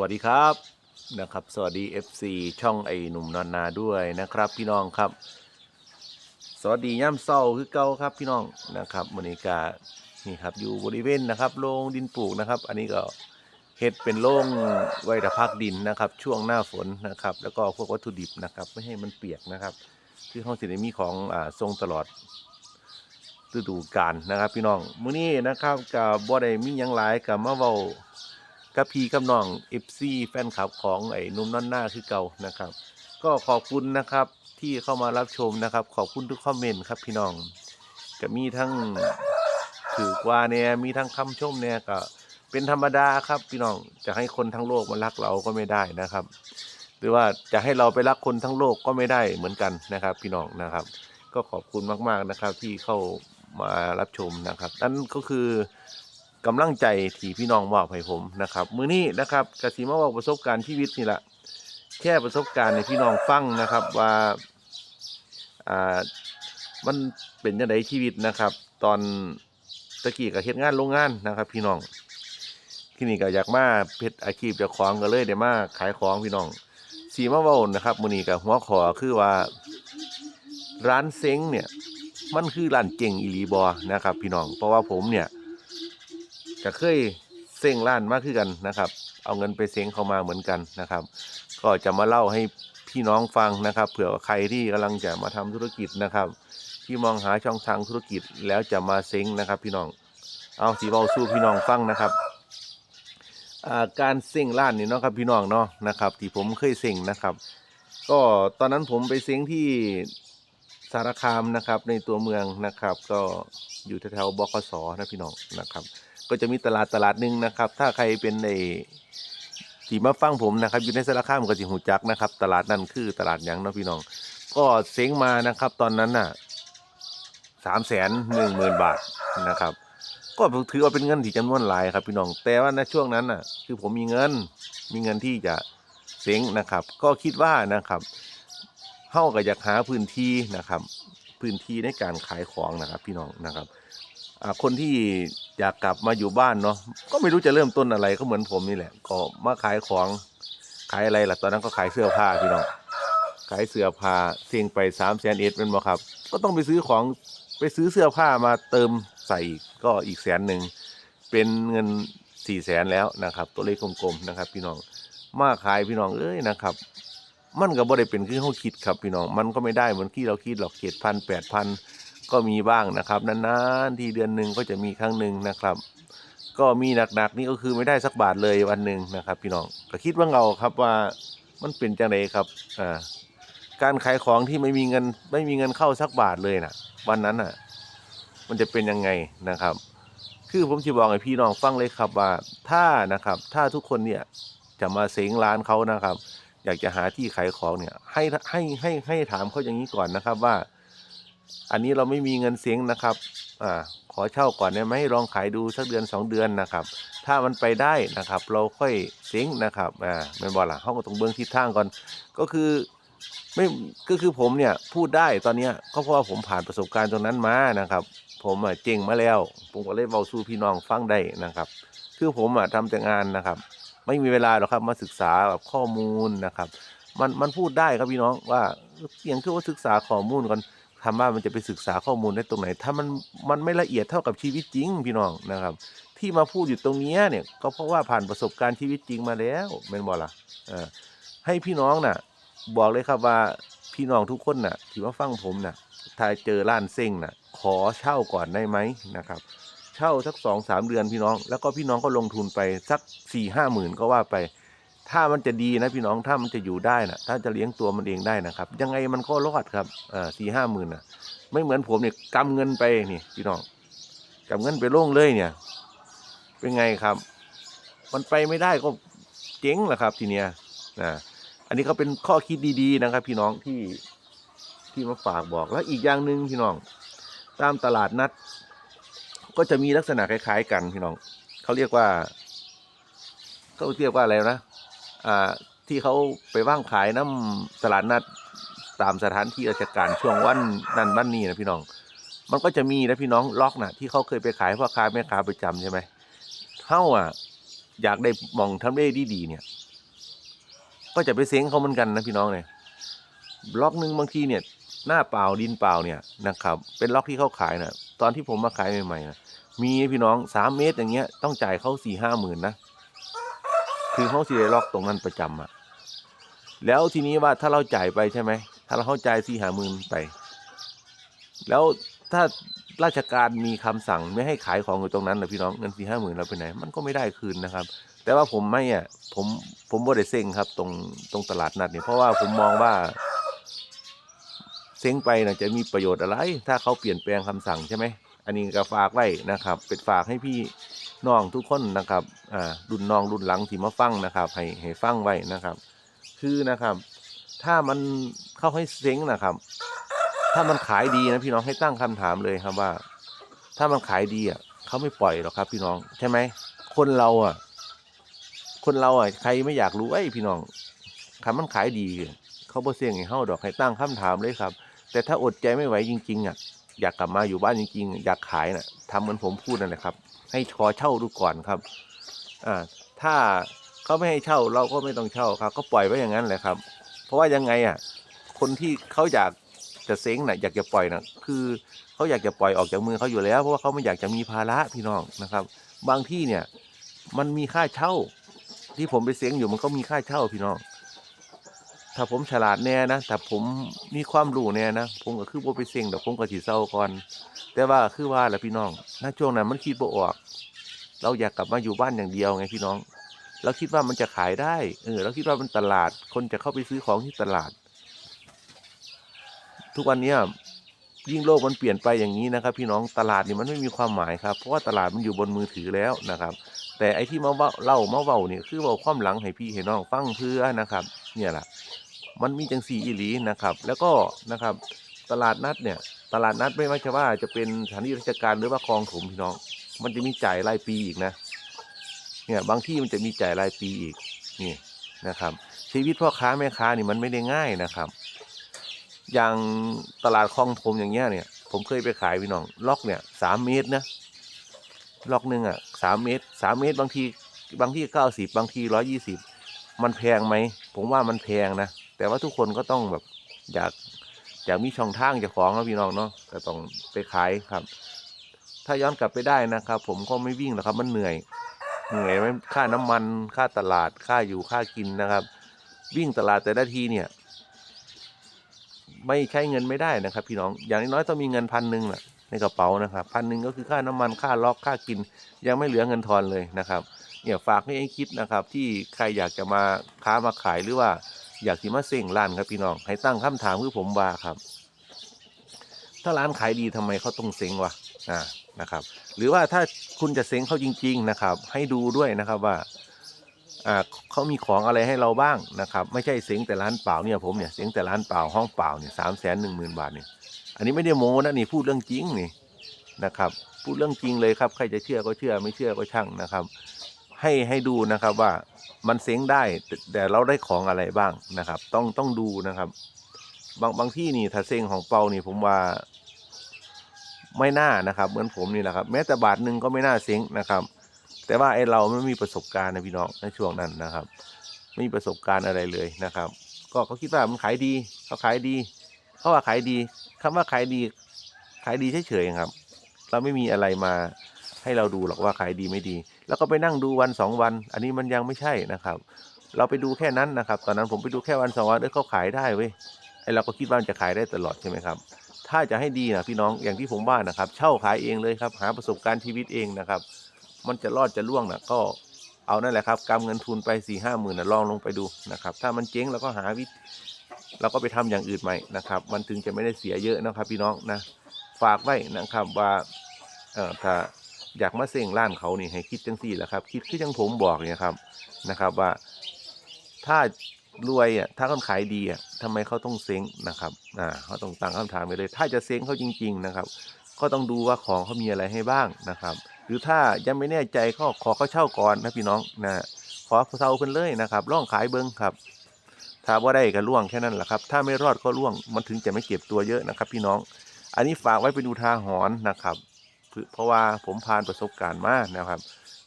วัสดีครับนะครับ สวัสดี FC ช่องไอหนุ่มนอนนาด้วยนะครับ พี่น้องครับ สวัสดีย่ำเศร้าคือเก่าครับพี่น้องนะครับมอนิกานี่ครับอยู่บริเวณนะครับโรงดินปลูกนะครับ อันนี้ก็เฮ็ดเป็นโรงไว้ตะพักดินนะครับ ช่วงหน้าฝนนะครับ แล้วก็พวกวัตถุดิบนะครับ ไม่ให้มันเปียกนะครับ คือห้องสิได้มีของอ่าทรงตลอดฤดูกาลนะครับ พี่น้องมื้อนี้นะครับกับบ่ได้มีหยังหลายกับมาเว้า กับพี่กับน้อง FC แฟนคลับของไอ้นุ่มนอนหน้าคือเก่านะครับ ก็ขอบคุณนะครับที่เข้ามารับชมนะครับ ขอบคุณทุกคอมเมนต์ครับพี่น้องก็มีทั้งถือกว่าเนี่ยมีทั้งคำชมเนี่ยก็เป็นธรรมดาครับพี่น้องจะให้คนทั้งโลกมารักเราก็ไม่ได้นะครับ หรือว่าจะให้เราไปรักคนทั้งโลกก็ไม่ได้เหมือนกันนะครับ พี่น้องนะครับ ก็ขอบคุณมากๆนะครับที่เข้ามารับชมนะครับ นั่นก็คือ กำลังใจที่พี่น้องมอบให้ผมนะครับมือนี้นะครับกสิมาบอกประสบการณ์ชีวิตนี่แหละแค่ประสบการณ์ในพี่น้องฟังนะครับว่าอ่ามันเป็นยังไงชีวิตนะครับ ตอนตะกี้กับเฮ็ดงานโรงงานนะครับ พี่น้องที่นี่ก็อยากมาเพชรอาชีพเจ้าของก็เลยได้มาขายของพี่น้องสีมาว้านะครับมือนี้กับหัวขอคือว่า ร้านเซ้งเนี่ย มันคือร้านเจ๋งอีลีบอนะครับ พี่น้องเพราะว่าผมเนี่ย จะเคยเซ้งร้านมากขึ้นกันนะครับ เอาเงินไปเซ้งเข้ามาเหมือนกันนะครับ ก็จะมาเล่าให้พี่น้องฟังนะครับ เผื่อใครที่กำลังจะมาทำธุรกิจนะครับ ที่มองหาช่องทางธุรกิจแล้วจะมาเซ้งนะครับ พี่น้อง เอาสีเบาสู้พี่น้องฟังนะครับการเซ้งร้านนี่เนาะครับพี่น้องเนาะนะครับ ที่ผมเคยเซ้งนะครับ ก็ตอนนั้นผมไปเซ้งที่สารคามนะครับในตัวเมืองนะครับ ก็อยู่แถวๆบกสนะพี่น้องนะครับ ก็จะมีตลาดตลาดหนึ่งนะครับ ถ้าใครเป็นในที่มาฟังผมนะครับ อยู่ในสารคามก็สิหูจักนะครับ ตลาดนั่นคือตลาดยังเนาะพี่น้อง ก็เซ้งมานะครับ ตอนนั้นน่ะสามแสนหนึ่งหมื่นบาทนะครับ ก็ถือว่าเป็นเงินที่จำนวนหลายครับ พี่น้อง แต่ว่าในช่วงนั้นน่ะ คือผมมีเงิน มีเงินที่จะเซ้งนะครับ ก็คิดว่านะครับเฮาก็อยากหาพื้นที่นะครับ พื้นที่ในการขายของนะครับ พี่น้องนะครับ คนที่อยากกลับมาอยู่บ้านเนาะก็ไม่รู้จะเริ่มต้นอะไรก็เหมือนผมนี่แหละ ก็มาขายของขายอะไรล่ะตอนนั้นก็ขายเสื้อผ้าพี่น้องขายเสื้อผ้าเสี่ยงไปสามแสนเอ็ดเป็นบ่ครับ ก็ต้องไปซื้อของไปซื้อเสื้อผ้ามาเติมใส่กก็อีกแสนหนึ่งเป็นเงินสี่แสนแล้วนะครับ ตัวเลขกลมๆนะครับ พี่น้องมาขายพี่น้องเอ้ยนะครับ มันก็บ่ได้เป็นคือเขาคิดครับพี่น้อง มันก็ไม่ได้เหมือนที่เราคิดหรอกเจ็ดพันแปดพัน ก็มีบ้างนะครับนานๆทีเดือนหนึ่งก็จะมีครั้งหนึ่งนะครับ ก็มีหนักๆนี่ก็คือไม่ได้สักบาทเลยวันหนึ่งนะครับ พี่น้องก็คิดว่าเราครับว่ามันเป็นจังไดครับอ่าการขายของที่ไม่มีเงินไม่มีเงินเข้าสักบาทเลยนะวันนั้นอะ มันจะเป็นยังไงนะครับ คือผมจะบอกให้พี่น้องฟังเลยครับว่าถ้านะครับ ถ้าทุกคนเนี่ยจะมาเซ้งร้านเขานะครับ อยากจะหาที่ขายของเนี่ย ให้ให้ให้ให้ถามเขาอย่างนี้ก่อนนะครับว่า อันนี้เราไม่มีเงินเซ้งนะครับอ่าขอเช่าก่อนได้ไหมลองขายดูสักเดือนสองเดือนนะครับ ถ้ามันไปได้นะครับ เราค่อยเซ้งนะครับอ่าไม่บอกละเขาก็ต้องเบื้องทิศทางก่อน ก็คือไม่ก็คือผมเนี่ยพูดได้ตอนเนี้ยก็เพราะว่าผมผ่านประสบการณ์ตรงนั้นมานะครับ ผมอะเจ๋งมาแล้ว ผมก็เลยเบาสู้พี่น้องฟังได้นะครับ คือผมอะทำแต่งานนะครับ ไม่มีเวลาหรอกครับมาศึกษาแบบข้อมูลนะครับ มันมันพูดได้ครับพี่น้องว่าเพียงแค่ว่าศึกษาข้อมูลก่อน ทำว่ามันจะไปศึกษาข้อมูลได้ตรงไหน ถ้ามันมันไม่ละเอียดเท่ากับชีวิตจริงพี่น้องนะครับ ที่มาพูดอยู่ตรงนี้เนี่ยก็เพราะว่าผ่านประสบการณ์ชีวิตจริงมาแล้วเป็นบ่ล่ะให้พี่น้องน่ะ บอกเลยครับว่าพี่น้องทุกคนน่ะที่มาฟังผมน่ะถ้าเจอร้านเซ้งน่ะ ขอเช่าก่อนได้ไหมนะครับ เช่าสักสองสามเดือนพี่น้อง แล้วก็พี่น้องก็ลงทุนไปสักสี่ห้าหมื่นก็ว่าไป ถ้ามันจะดีนะพี่น้องถ้ามันจะอยู่ได้นะถ้าจะเลี้ยงตัวมันเองได้นะครับ ยังไงมันก็รอดครับอ่าสี่ห้าหมื่นนะไม่เหมือนผมเนี่ยกำเงินไปนี่พี่น้องกำเงินไปโล่งเลยเนี่ย เป็นไงครับ มันไปไม่ได้ก็เจ๊งแหละครับ ทีเนี้ยนะอันนี้ก็เป็นข้อคิดดี ๆ นะครับ พี่น้องที่ที่มาฝากบอกแล้วอีกอย่างหนึ่งพี่น้อง ตามตลาดนัด ก็จะมีลักษณะคล้าย ๆ กันพี่น้องเขาเรียกว่าเขาเรียกว่าอะไรนะ ที่เขาไปว่างขายน้ำตลาดนัดตามสถานที่ราชการช่วงวันนั้นวันนี้นะพี่น้อง มันก็จะมีนะพี่น้องล็อกนะที่เขาเคยไปขายพ่อค้าแม่ค้าประจำใช่ไหมเท่าอะอยากได้มองทำเลดีๆเนี่ย ก็จะไปเซ้งเขาเหมือนกันนะพี่น้องเนี่ยล็อกหนึ่งบางทีเนี่ย หน้าเปล่าดินเปล่าเนี่ยนะครับ เป็นล็อกที่เขาขายนะตอนที่ผมมาขายใหม่ๆนะมีพี่น้องสามเมตรอย่างเงี้ยต้องจ่ายเขาสี่ห้าหมื่นนะ คือเขาสิได้ล็อกตรงนั้นประจำอะแล้วทีนี้ว่าถ้าเราจ่ายไปใช่ไหม ถ้าเราเข้าใจสี่ห้าหมื่นไป แล้วถ้าราชการมีคำสั่งไม่ให้ขายของอยู่ตรงนั้นนะพี่น้องเงินสี่ห้าหมื่นเราไปไหน มันก็ไม่ได้คืนนะครับ แต่ว่าผมไม่อะผมผมบ่ได้เซ็งครับ ตรงตรงตลาดนัดเนี่ยเพราะว่าผมมองว่าเซ็งไปนะจะมีประโยชน์อะไร ถ้าเขาเปลี่ยนแปลงคำสั่งใช่ไหมอันนี้ก็ฝากไว้นะครับ เป็นฝากให้พี่ น้องทุกคนนะครับอ่ารุ่นน้องรุ่นหลังที่มาฟังนะครับ ให้ให้ฟังไว้นะครับ คือนะครับ ถ้ามันเข้าให้เซ็งนะครับ ถ้ามันขายดีนะพี่น้องให้ตั้งคำถามเลยครับว่า ถ้ามันขายดีอะเขาไม่ปล่อยหรอกครับ พี่น้องใช่ไหมคนเราอะ คนเราอะใครไม่อยากรู้ไอ้พี่น้องคำมันขายดี เขาบ่เสี่ยงให้เฮาดอกให้ตั้งคำถามเลยครับ แต่ถ้าอดใจไม่ไหวจริง ๆ อะ อยากกลับมาอยู่บ้านจริง ๆ อยากขายน่ะทำเหมือนผมพูดนั่นแหละครับ ให้ขอเช่าดูก่อนครับอ่าถ้าเขาไม่ให้เช่าเราก็ไม่ต้องเช่าครับ ก็ปล่อยไว้อย่างนั้นแหละครับ เพราะว่ายังไงอะคนที่เขาอยากจะเซ้งน่ะอยากจะปล่อยน่ะคือเขาอยากจะปล่อยออกจากมือเขาอยู่แล้ว เพราะว่าเขาไม่อยากจะมีภาระพี่น้องนะครับ บางที่เนี่ยมันมีค่าเช่า ที่ผมไปเซ้งอยู่มันก็มีค่าเช่าพี่น้อง ถ้าผมฉลาดแน่นะแต่ผมมีความรู้แน่นะผมก็คือบ่ไปเซ้งแต่ผมก็สิเศร้าก่อน แต่ว่าคือว่าแหละพี่น้องณช่วงนั้นมันคิดบ่ออก เราอยากกลับมาอยู่บ้านอย่างเดียวไงพี่น้อง เราคิดว่ามันจะขายได้เออเราคิดว่ามันตลาด คนจะเข้าไปซื้อของที่ตลาด ทุกวันเนี้ยยิ่งโลกมันเปลี่ยนไปอย่างนี้นะครับ พี่น้องตลาดนี่มันไม่มีความหมายครับ เพราะว่าตลาดมันอยู่บนมือถือแล้วนะครับ แต่ไอ้ที่มาเว้าเล่ามาเว้าเนี่ยคือเว้าความหลังให้พี่ให้น้องฟังเพื่อนะครับ เนี่ยแหละ มันมีจังสี่อีหลีนะครับ แล้วก็นะครับตลาดนัดเนี่ยตลาดนัดไม่ว่าจะว่าจะเป็นสถานที่ราชการหรือว่าคลองถมพี่น้อง มันจะมีจ่ายรายปีอีกนะเนี่ยบางที่มันจะมีจ่ายรายปีอีกนี่นะครับ ชีวิตพ่อค้าแม่ค้านี่มันไม่ได้ง่ายนะครับ อย่างตลาดคลองถมอย่างเงี้ยเนี่ย ผมเคยไปขายพี่น้องล็อกเนี่ยสามเมตรนะล็อกหนึ่งอะสามเมตรสามเมตรบางทีบางที่เก้าสิบบางทีร้อยี่สิบมันแพงไหมผมว่ามันแพงนะ แต่ว่าทุกคนก็ต้องแบบอยากอยากมีช่องทางจะของนะพี่น้องเนาะก็ต้องไปขายครับ ถ้าย้อนกลับไปได้นะครับ ผมก็ไม่วิ่งหรอกครับ มันเหนื่อย เหนื่อยไหมค่าน้ำมันค่าตลาดค่าอยู่ค่ากินนะครับ วิ่งตลาดแต่ละทีเนี่ย ไม่ใช้เงินไม่ได้นะครับ พี่น้องอย่างน้อยต้องมีเงินพันหนึ่งแหละในกระเป๋านะครับพันหนึ่งก็คือค่าน้ำมันค่าล็อกค่ากิน ยังไม่เหลือเงินทอนเลยนะครับ เนี่ยฝากให้ให้คิดนะครับ ที่ใครอยากจะมาค้ามาขายหรือว่า อยากสิมาเสี่งร้านครับพี่น้องให้ตั้งคำถามคือผมว่าครับ ถ้าร้านขายดีทำไมเขาต้องเซ็งวะอ่านะครับ หรือว่าถ้าคุณจะเซ็งเขาจริง ๆนะครับ ให้ดูด้วยนะครับว่าอ่าเขามีของอะไรให้เราบ้างนะครับ ไม่ใช่เสียงแต่ร้านเปล่าเนี่ยผมเนี่ยเสียงแต่ร้านเปล่าห้องเปล่าเนี่ยสามแสนหนึ่งหมื่นบาทเนี่ยอันนี้ไม่ได้โม้นะนี่พูดเรื่องจริงนี่นะครับ พูดเรื่องจริงเลยครับ ใครจะเชื่อก็เชื่อไม่เชื่อก็ช่างนะครับ ให้ให้ดูนะครับว่ามันเสียงได้แต่เราได้ของอะไรบ้างนะครับ ต้องต้องดูนะครับ บางบางที่นี่ถ้าเซ็งของเปานี่ผมว่าไม่น่านะครับ เหมือนผมนี่แหละครับ แม้แต่บาทหนึ่งก็ไม่น่าเซ็งนะครับ แต่ว่าไอเราไม่มีประสบการณ์นะพี่น้องในช่วงนั้นนะครับไม่มีประสบการณ์อะไรเลยนะครับ ก็เขาคิดว่ามันขายดีเขาขายดีเขาว่าขายดีคำว่าขายดีขายดีเฉยๆครับ เราไม่มีอะไรมา ให้เราดูหรอกว่าขายดีไม่ดี แล้วก็ไปนั่งดูวันสองวัน อันนี้มันยังไม่ใช่นะครับ เราไปดูแค่นั้นนะครับ ตอนนั้นผมไปดูแค่วันสองวันเออเขาขายได้เว้ยไอเราก็คิดว่ามันจะขายได้ตลอดใช่ไหมครับ ถ้าจะให้ดีนะพี่น้องอย่างที่ผมว่านะครับ เช่าขายเองเลยครับ หาประสบการณ์ชีวิตเองนะครับ มันจะรอดจะล่วงนะก็เอานั่นแหละครับกำเงินทุนไปสี่ห้าหมื่นนะลองลงไปดูนะครับ ถ้ามันเจ๊งเราก็หาวิธีเราก็ไปทำอย่างอื่นใหม่นะครับ มันถึงจะไม่ได้เสียเยอะนะครับ พี่น้องนะ ฝากไว้นะครับว่าเออถ้า อยากมาเสี่งร้านเขานี่ให้คิดจังสี่แหละครับ คิดคือจังผมบอกเนี่ยครับนะครับว่าถ้ารวยอะถ้าเขาขายดีอะทำไมเขาต้องเซ้งนะครับอ่าเขาต้องตั้งคำถามไปเลย ถ้าจะเซ้งเขาจริง ๆนะครับ ก็ต้องดูว่าของเขามีอะไรให้บ้างนะครับ หรือถ้ายังไม่แน่ใจก็ขอเขาเช่าก่อนนะพี่น้องนะขอเช่าเพิ่นเลยนะครับล่องขายเบิ้งครับ ถ้าว่าได้ก็ล่วงแค่นั้นแหละครับ ถ้าไม่รอดก็ล่วงมันถึงจะไม่เก็บตัวเยอะนะครับ พี่น้อง อันนี้ฝากไว้เป็นอุทาหรณ์นะครับ เพราะว่าผมผ่านประสบการณ์มานะครับ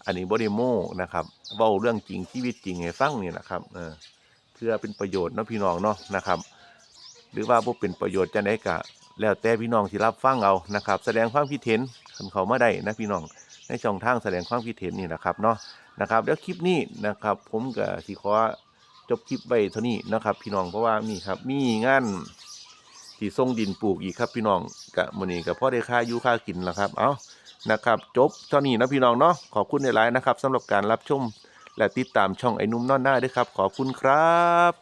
อันนี้บ่ได้โมนะครับเว้าเรื่องจริงชีวิตจริงให้ฟังนี่นะครับเออเพื่อเป็นประโยชน์เนาะพี่น้องเนาะนะครับ หรือว่าบ่เป็นประโยชน์จังไดก็แล้วแต่พี่น้องที่รับฟังเอานะครับ แสดงความคิดเห็นคันเขามาได้นะพี่น้องในช่องทางแสดงความคิดเห็นนี่นะครับเนาะนะครับแล้วคลิปนี้นะครับ ผมก็สิขอจบคลิปไว้เท่านี้นะครับ พี่น้องเพราะว่านี่ครับมีงาน ที่ทรงดินปลูกอีกครับพี่น้องกะมื้อนี้ก็พอได้ค่าอยู่ค่ากินแล้วครับ เอานะครับจบเท่านี้นะพี่น้องเนาะขอบคุณในร้ายนะครับสำหรับการรับชมและติดตามช่องไอ้นุ่มนอนหน้าด้วยครับ ขอบคุณครับ